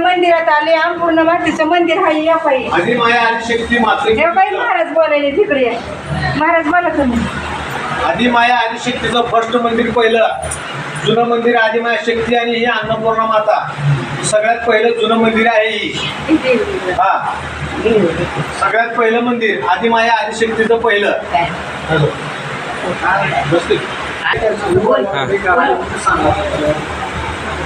मंदिरात आले पूर्ण मातीचं मंदिर आहे या पायी आधी माया आधी शक्ती मात्र हे पायी महाराज बोलायले तिकडे या. महाराज बोला तुम्ही. आधी माया आधी शक्तीचं फर्स्ट मंदिर पहिलं. जुनं मंदिर आधी माया शक्ती आणि ही अन्नपूर्णा माता. सगळ्यात पहिलं जुनं मंदिर आहे ही. इथे. येऊ. हा. सगळ्यात पहिलं मंदिर आधी माया आधी शक्तीचं पहिलं. बसते.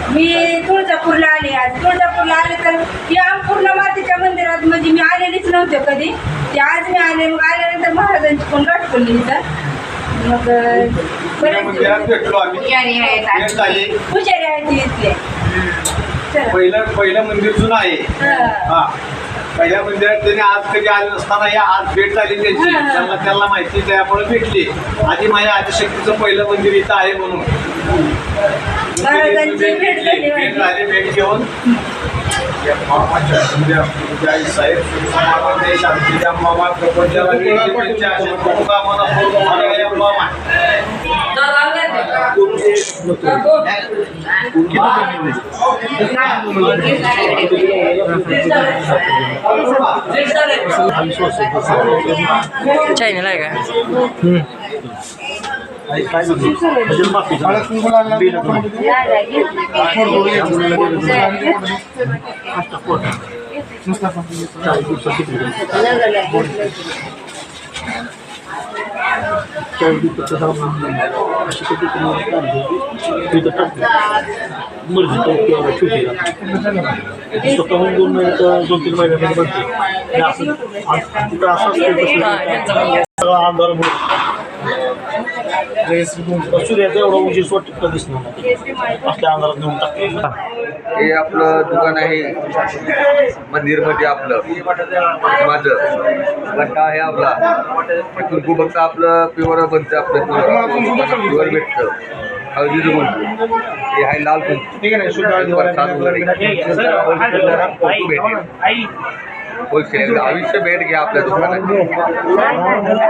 मी तुळजापूरला आले आज. तुळजापूरला आले तर या पूर्ण मातीच्या मंदिरात म्हणजे मी आलेलीच नव्हते कधी. ते आज मी आले मग आल्यानंतर महाराजांची पण गाठ पडली इथं मग आम्ही. पुजारी आहेत. पुजारी आहेत ते इथले चला. पहिलं पहिलं मंदिर जुनं आहे. हा. पहिल्या मंदिरात त्यांनी आज कधी आले नसताना या आज भेट झाली त्यांची. त्यांना त्यांना माहिती त्यामुळे भेटली. आधी माझ्या आदिशक्तीचं पहिलं मंदिर इथं आहे म्हणून. महाराजांची भेट झाली माझी. भेट घेऊन आहे का स्वतःहून दोन महिन्यात दोन तीन महिन्यामध्ये बनते असं असं आ- तिथं असं सूर्याचा एवढा दिसणार नाही अंधारात नेऊन टाकतो हे आपलं दुकान आहे. मंदिरमध्ये म्हणजे आपलं. माझं. घंटा आहे आपला. कुंकू फक्त आपलं प्युअर बनतं आपलं प्युअर भेटतं. हळदीचं कुंकू हे आहे लाल कुंकू. ठीक आहे भेटेल आयुष्य भेट घ्या आपल्या दुकानात.